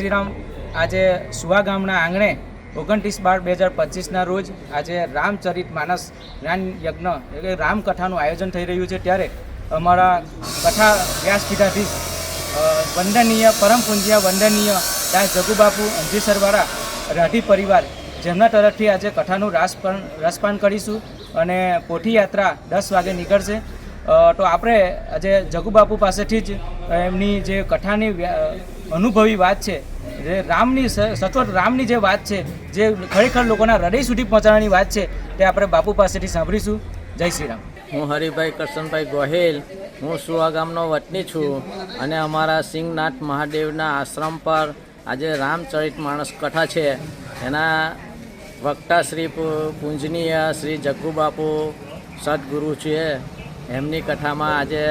શ્રીરામ આજે સુવા ગામના આંગણે ઓગણત્રીસ બાર બે હજાર પચીસના રોજ આજે રામચરિત માનસ જ્ઞાન યજ્ઞ એટલે રામકથાનું આયોજન થઈ રહ્યું છે ત્યારે અમારા કથા વ્યાસપીઠાધીશ અ, વંદનીય પરમ પૂજ્ય વંદનીય દાસ જગુબાપુ અંજીસરવાળા રાઠી પરિવાર જેમના તરફથી આજે કથાનું રાસપાન રસપાન કરીશું અને પોઠી યાત્રા દસ વાગે નીકળશે. તો આપણે આજે જગુબાપુ પાસેથી જ એમની જે કથાની અનુભવી વાત છે. જે રામની સચોટ રામની જે વાત છે, જે ખરેખર લોકોના હૃદય સુધી પહોંચાડવાની વાત છે, તે આપણે બાપુ પાસેથી સાંભળીશું. જય શ્રી રામ. હું હરિભાઈ કરશનભાઈ ગોહેલ, હું સુવા ગામનો વતની છું અને અમારા સિંહનાથ મહાદેવના આશ્રમ પર આજે રામચરિત માણસ કથા છે. એના વક્તા શ્રી પૂંજનીય શ્રી શ્રી જગ્ગુબાપુ સદગુરુ છે એમની કથામાં આજે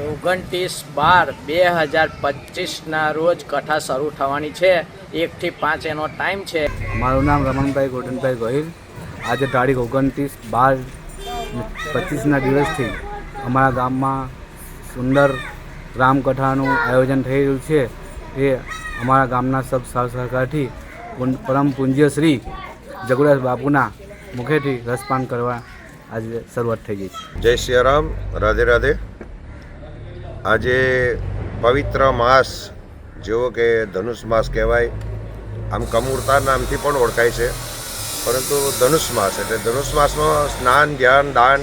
ઓગણત્રીસ બાર બે હજાર પચીસના રોજ કથા શરૂ થવાની છે. એકથી પાંચ એનો ટાઈમ છે. મારું નામ રમણભાઈ ગોટનભાઈ ગોહિલ. આજે તારીખ ઓગણત્રીસ બાર પચીસના દિવસથી અમારા ગામમાં સુંદર રામકથાનું આયોજન થઈ રહ્યું છે. એ અમારા ગામના સબ સહકારથી પુન- પરમ પૂજ્ય શ્રી જગુરાજ બાપુના મુખેથી રસપાન કરવા આજે શરૂઆત થઈ ગઈ છે. જય સિયારામ રાધે રાધે. આજે પવિત્ર માસ, જેવો કે ધનુષ માસ કહેવાય, આમ કમૂરતા નામથી પણ ઓળખાય છે. પરંતુ ધનુષ માસ એટલે ધનુષ માસમાં સ્નાન, ધ્યાન, દાન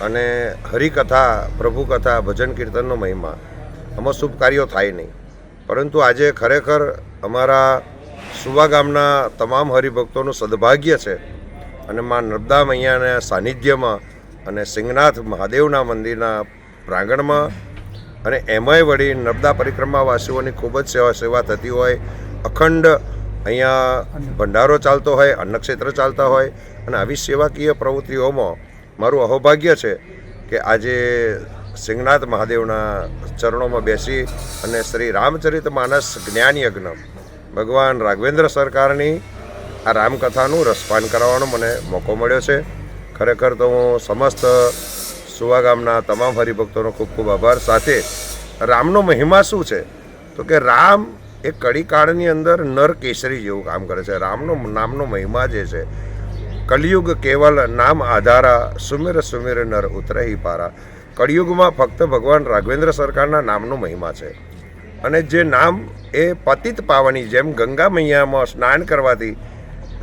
અને હરિકથા પ્રભુ કથા ભજન કીર્તનનો મહિમા. આમાં શુભ કાર્યો થાય નહીં. પરંતુ આજે ખરેખર અમારા સુવા ગામના તમામ હરિભક્તોનું સદભાગ્ય છે અને મા નર્મદા મૈયાના સાનિધ્યમાં અને સિંગનાથ મહાદેવના મંદિરના પ્રાંગણમાં અને એમાંય વળી નર્મદા પરિક્રમાવાસીઓની ખૂબ જ સેવા સેવા થતી હોય. અખંડ અહીંયા ભંડારો ચાલતો હોય અન્નક્ષેત્ર ચાલતા હોય અને આવી સેવાકીય પ્રવૃત્તિઓમાં મારું અહોભાગ્ય છે કે આજે સિંગનાથ મહાદેવના ચરણોમાં બેસી અને શ્રી રામચરિત માનસ જ્ઞાન યજ્ઞ ભગવાન રાઘવેન્દ્ર સરકારની આ રામકથાનું રસપાન કરાવવાનો મને મોકો મળ્યો છે. ખરેખર તો હું સમસ્ત સુવા ગામના તમામ હરિભક્તોનો ખૂબ ખૂબ આભાર. સાથે રામનો મહિમા શું છે? તો કે રામ એ કડીકાળની અંદર નર કેસરી જેવું કામ કરે છે. રામનો નામનો મહિમા જે છે, કલિયુગ કેવલ નામ આધારા, સુમેર સુમેર નર ઉતરહી પારા. કળિયુગમાં ફક્ત ભગવાન રાઘવેન્દ્ર સરકારના નામનો મહિમા છે. અને જે નામ એ પતિત પાવની જેમ ગંગા મૈયામાં સ્નાન કરવાથી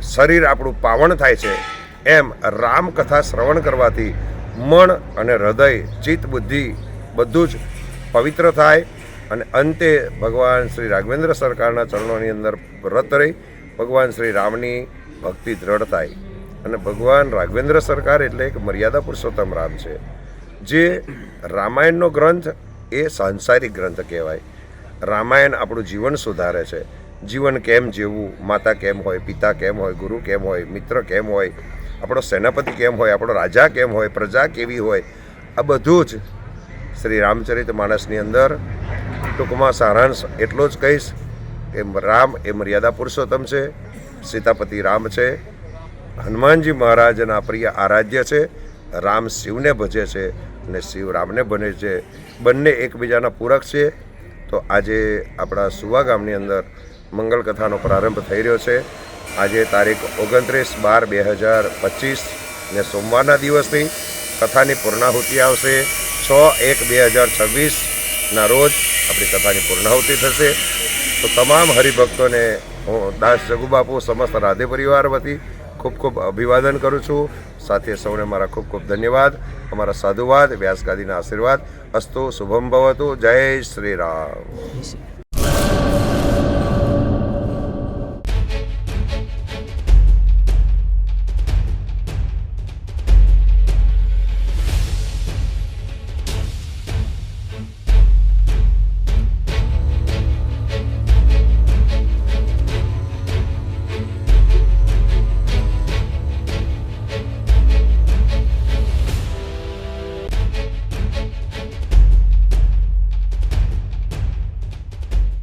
શરીર આપણું પાવન થાય છે, એમ રામકથા શ્રવણ કરવાથી મન અને હૃદય, ચિત્ત, બુદ્ધિ બધું જ પવિત્ર થાય અને અંતે ભગવાન શ્રી રાઘવેન્દ્ર સરકારના ચરણોની અંદર વ્રત રહી, ભગવાન શ્રી રામની ભક્તિ દ્રઢ થાય. અને ભગવાન રાઘવેન્દ્ર સરકાર એટલે એક મર્યાદા પુરુષોત્તમ રામ છે. જે રામાયણનો ગ્રંથ એ સાંસારિક ગ્રંથ કહેવાય. રામાયણ આપણું જીવન સુધારે છે. જીવન કેમ જીવવું, માતા કેમ હોય, પિતા કેમ હોય, ગુરુ કેમ હોય, મિત્ર કેમ હોય આપણો સેનાપતિ કેમ હોય, આપણો રાજા કેમ હોય, પ્રજા કેવી હોય, આ બધું જ શ્રી રામચરિત માણસની અંદર ટૂંકમાં સારાંશ એટલો જ કહીશ. કે રામ એ મર્યાદા પુરુષોત્તમ છે, સીતાપતિ રામ છે, હનુમાનજી મહારાજના પ્રિય આરાધ્ય છે, રામ શિવને ભજે છે અને શિવ રામને બને છે. બંને એકબીજાના પૂરક છે. તો આજે આપણા સુવા ગામની અંદર મંગલ કથાનો પ્રારંભ થઈ રહ્યો છે. આજે તારીખ ઓગણત્રીસ બાર બે હજાર પચીસ ને સોમવારના દિવસથી કથાની પૂર્ણાહુતિ આવશે. છ એક બે હજાર છવ્વીસના રોજ આપણી કથાની પૂર્ણાહુતિ થશે. તો તમામ હરિભક્તોને હું દાસ જગુબાપુ સમસ્ત રાધે પરિવાર વતી ખૂબ ખૂબ અભિવાદન કરું છું. સાથે સૌને મારા ખૂબ ખૂબ ધન્યવાદ. અમારા સાધુવાદ, વ્યાસગાદીના આશીર્વાદ. અસ્તુ શુભમ ભવતુ. જય શ્રી રામ.